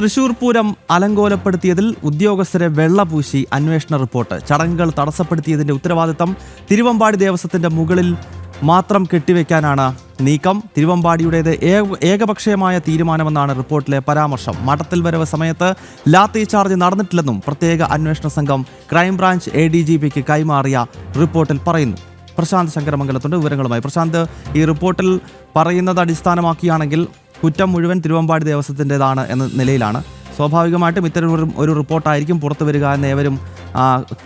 തൃശൂർ പൂരം അലങ്കോലപ്പെടുത്തിയതിൽ ഉദ്യോഗസ്ഥരെ വെള്ളപൂശി അന്വേഷണ റിപ്പോർട്ട്. ചടങ്ങുകൾ തടസ്സപ്പെടുത്തിയതിന്റെ ഉത്തരവാദിത്തം തിരുവമ്പാടി ദേവസ്വത്തിന്റെ മുകളിൽ മാത്രം കെട്ടിവെക്കാനാണ് നീക്കം. തിരുവമ്പാടിയുടേത് ഏകപക്ഷീയമായ തീരുമാനമെന്നാണ് റിപ്പോർട്ടിലെ പരാമർശം. മഠത്തിൽ വരവ് സമയത്ത് ലാത്തി ചാർജ് നടന്നിട്ടില്ലെന്നും പ്രത്യേക അന്വേഷണ സംഘം crime branch A D G പിക്ക് കൈമാറിയ റിപ്പോർട്ടിൽ പറയുന്നു. പ്രശാന്ത് ശങ്കരമംഗലത്തുണ്ട്. വിവരങ്ങളുമായി പ്രശാന്ത് ഈ റിപ്പോർട്ടിൽ പറയുന്നത് അടിസ്ഥാനമാക്കിയാണെങ്കിൽ കുറ്റം മുഴുവൻ തിരുവമ്പാടി ദേവസ്വത്തിന്റെതാണ് എന്ന നിലയിലാണ്. സ്വാഭാവികമായിട്ടും ഇത്തരം ഒരു- റിപ്പോർട്ടായിരിക്കും പുറത്തു വരിക എന്ന് ഏവരും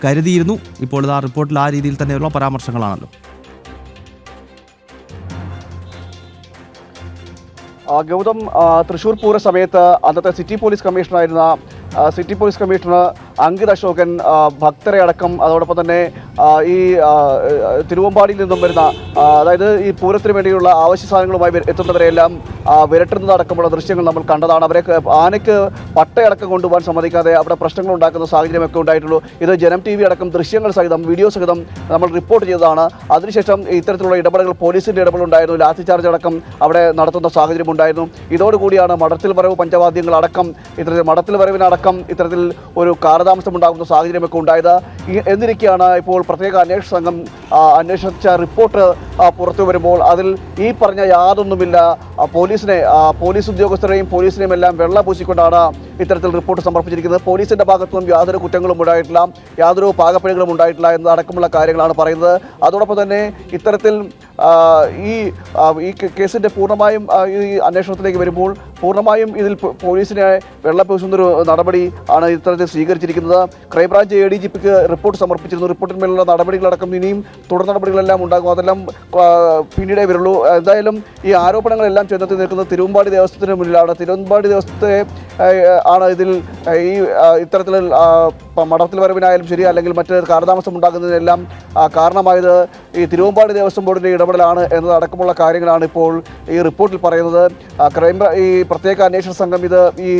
കരുതിയിരുന്നു. ഇപ്പോൾ ആ റിപ്പോർട്ടിൽ ആ രീതിയിൽ തന്നെയുള്ള പരാമർശങ്ങളാണല്ലോ. ഗൗതം തൃശൂർ പൂര സമയത്ത് അന്നത്തെ city police കമ്മീഷണറായിരുന്ന city police commissioner Ankit Ashokan ഭക്തരെ അടക്കം അതോടൊപ്പം തന്നെ ഈ തിരുവമ്പാടിയിൽ നിന്നും വരുന്ന അതായത് ഈ പൂരത്തിന് വേണ്ടിയുള്ള ആവശ്യ സാധനങ്ങളുമായി വര- എത്തുന്നവരെയെല്ലാം ആ, വിരട്ടുന്നത് അടക്കമുള്ള ദൃശ്യങ്ങൾ നമ്മൾ കണ്ടതാണ്. അവരെ ആനയ്ക്ക് പട്ടയടക്കം കൊണ്ടുപോകാൻ സമ്മതിക്കാതെ അവിടെ പ്രശ്നങ്ങൾ ഉണ്ടാക്കുന്ന സാഹചര്യമൊക്കെ ഉണ്ടായിട്ടുള്ളൂ. ഇത് ജനം ടി വി അടക്കം ദൃശ്യങ്ങൾ സഹിതം വീഡിയോ സഹിതം നമ്മൾ റിപ്പോർട്ട് ചെയ്തതാണ്. അതിനുശേഷം ഇത്തരത്തിലുള്ള ഇടപെടലുകൾ പോലീസിന്റെ ഇടപെടലുണ്ടായിരുന്നു. ലാത്തി ചാർജ് അടക്കം അവിടെ നടത്തുന്ന സാഹചര്യം ഉണ്ടായിരുന്നു. ഇതോടുകൂടിയാണ് മഠത്തിൽ വരവ് പഞ്ചവാദ്യങ്ങൾ അടക്കം ഇത്തരത്തിൽ മഠത്തിൽ വരവിനടക്കം ഇത്തരത്തിൽ ഒരു കാലതാമസം ഉണ്ടാകുന്ന സാഹചര്യമൊക്കെ ഉണ്ടായത്. എന്നിരിക്കെയാണ് ഇപ്പോൾ പ്രത്യേക അന്വേഷണ സംഘം അന്വേഷിച്ച റിപ്പോർട്ട് പുറത്തു വരുമ്പോൾ അതിൽ ഈ പറഞ്ഞ യാതൊന്നുമില്ല. പോലീസിനെ പോലീസ് ഉദ്യോഗസ്ഥരെയും പോലീസിനെയും എല്ലാം വെള്ള പൂശിക്കൊണ്ടാണ് ഇത്തരത്തിൽ റിപ്പോർട്ട് സമർപ്പിച്ചിരിക്കുന്നത്. പോലീസിന്റെ ഭാഗത്തുനിന്നും യാതൊരു കുറ്റങ്ങളും ഉണ്ടായിട്ടില്ല. യാതൊരു പാകപ്പിഴകളും ഉണ്ടായിട്ടില്ല എന്നതടക്കമുള്ള കാര്യങ്ങളാണ് പറയുന്നത്. അതോടൊപ്പം തന്നെ ഇത്തരത്തിൽ ഈ ഈ കേസിന്റെ പൂർണമായും ഈ അന്വേഷണത്തിലേക്ക് വരുമ്പോൾ പൂർണമായും ഇതിൽ പോലീസിനെ വെള്ളപ്പൂശുന്നൊരു നടപടി ആണ് ഇത്തരത്തിൽ സ്വീകരിച്ചിരിക്കുന്നത്. Crime branch A D G pick report സമർപ്പിച്ചിരുന്നു. റിപ്പോർട്ടിന്മേലുള്ള നടപടികളടക്കം ഇനിയും തുടർ നടപടികളെല്ലാം ഉണ്ടാകും. അതെല്ലാം പിന്നീടേ വരുള്ളൂ. എന്തായാലും ഈ ആരോപണങ്ങളെല്ലാം ചെന്നെത്തി നിൽക്കുന്നത് തിരുവമ്പാടി ദേവസ്വത്തിന് മുന്നിലാണ്. തിരുവമ്പാടി ദേവസ്വത്തെ ആണ് ഇതിൽ ഈ ഇത്തരത്തിൽ മഠത്തിൽ വരവിനായാലും ശരി അല്ലെങ്കിൽ മറ്റ് കാലതാമസം ഉണ്ടാകുന്നതിനെല്ലാം കാരണമായത് ഈ തിരുവമ്പാടി ദേവസ്വം ബോർഡിന്റെ ഇടപെടലാണ് എന്നതടക്കമുള്ള കാര്യങ്ങളാണ് ഇപ്പോൾ ഈ റിപ്പോർട്ടിൽ പറയുന്നത്. ക്രൈം ഈ പ്രത്യേക അന്വേഷണ സംഘം ഇത് ഈ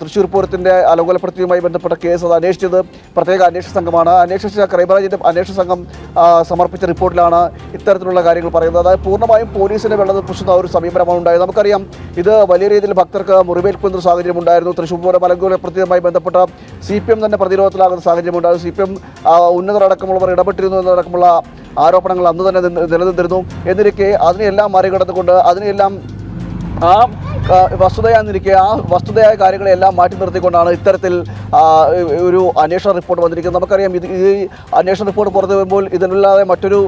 തൃശ്ശൂർ പൂരത്തിന്റെ അലങ്കോലപ്പെടുത്തിയുമായി ബന്ധപ്പെട്ട കേസ് അത് അന്വേഷിച്ചത് പ്രത്യേക അന്വേഷണ സംഘമാണ്. അന്വേഷിച്ച ക്രൈംബ്രാഞ്ചിന്റെ അന്വേഷണ സംഘം സമർപ്പിച്ച റിപ്പോർട്ടിലാണ് ഇത്തരത്തിലുള്ള കാര്യങ്ങൾ പറയുന്നത്. അതായത് പൂർണമായും പോലീസിനെ വെള്ളം പുഷുന്ന ഒരു സമീപനമാണ് ഉണ്ടായത്. നമുക്കറിയാം ഇത് വലിയ രീതിയിൽ ഭക്തർക്ക് മുറിവേൽക്കുന്ന ഒരു സാഹചര്യം ഉണ്ടായിരുന്നു. തൃശ്ശൂർ പൂരം അലങ്കോലപ്പെടുത്തിയതുമായി ബന്ധപ്പെട്ട സി പി എം തന്നെ പ്രതിരോധത്തിലാകുന്ന സാഹചര്യം ഉണ്ടായിരുന്നു. സി പി എം ഉന്നതരടക്കമുള്ളവർ ഇടപെട്ടിരുന്നു എന്നതടക്കമുള്ള ആരോപണങ്ങൾ അന്ന് തന്നെ നിന്ന് നിലനിന്നിരുന്നു. എന്നിരിക്കെ അതിനെയെല്ലാം മറികടന്നുകൊണ്ട് അതിനെല്ലാം ആ ആ, വസ്തുതയാന്നിരിക്കെ ആ വസ്തുതയായ കാര്യങ്ങളെല്ലാം മാറ്റി നിർത്തിക്കൊണ്ടാണ് ഇത്തരത്തിൽ ഒരു അന്വേഷണ റിപ്പോർട്ട് വന്നിരിക്കുന്നത്. നമുക്കറിയാം ഇത് ഈ അന്വേഷണ റിപ്പോർട്ട് പുറത്തു വരുമ്പോൾ ഇതിനല്ലാതെ മറ്റൊരു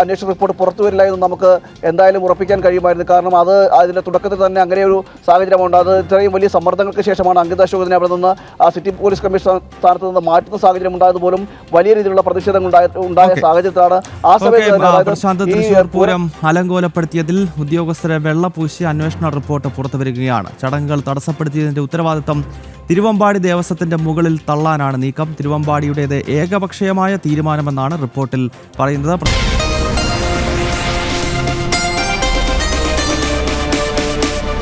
അന്വേഷണ റിപ്പോർട്ട് പുറത്തു വരില്ല എന്ന് നമുക്ക് എന്തായാലും ഉറപ്പിക്കാൻ കഴിയുമായിരുന്നു. കാരണം അത് അതിന്റെ തുടക്കത്തിൽ തന്നെ അങ്ങനെ ഒരു സാഹചര്യമുണ്ട്. അത് ഇത്രയും വലിയ സമ്മർദ്ദങ്ങൾക്ക് ശേഷമാണ് അങ്കിത അശോകനെ അവിടെ നിന്ന് ആ സിറ്റി പോലീസ് കമ്മീഷണർ സ്ഥാനത്ത് നിന്ന് മാറ്റുന്ന സാഹചര്യം ഉണ്ടായത് പോലും വലിയ രീതിയിലുള്ള പ്രതിഷേധങ്ങൾ ഉണ്ടായ ഉണ്ടായ സാഹചര്യത്തിലാണ്. ആ സമയത്ത് അലങ്കോലപ്പെടുത്തിയതിൽ ഉദ്യോഗസ്ഥരെ വെള്ളപൂശി അന്വേഷണ റിപ്പോർട്ട് പുറത്തു വരികയാണ്. ചടങ്ങുകൾ തടസ്സപ്പെടുത്തിയതിന്റെ ഉത്തരവാദിത്തം തിരുവമ്പാടി ദേവസ്വത്തിന്റെ മുകളിൽ തള്ളാനാണ് നീക്കം. തിരുവമ്പാടിയുടേത് ഏകപക്ഷീയമായ തീരുമാനമെന്നാണ് റിപ്പോർട്ടിൽ പറയുന്നത്.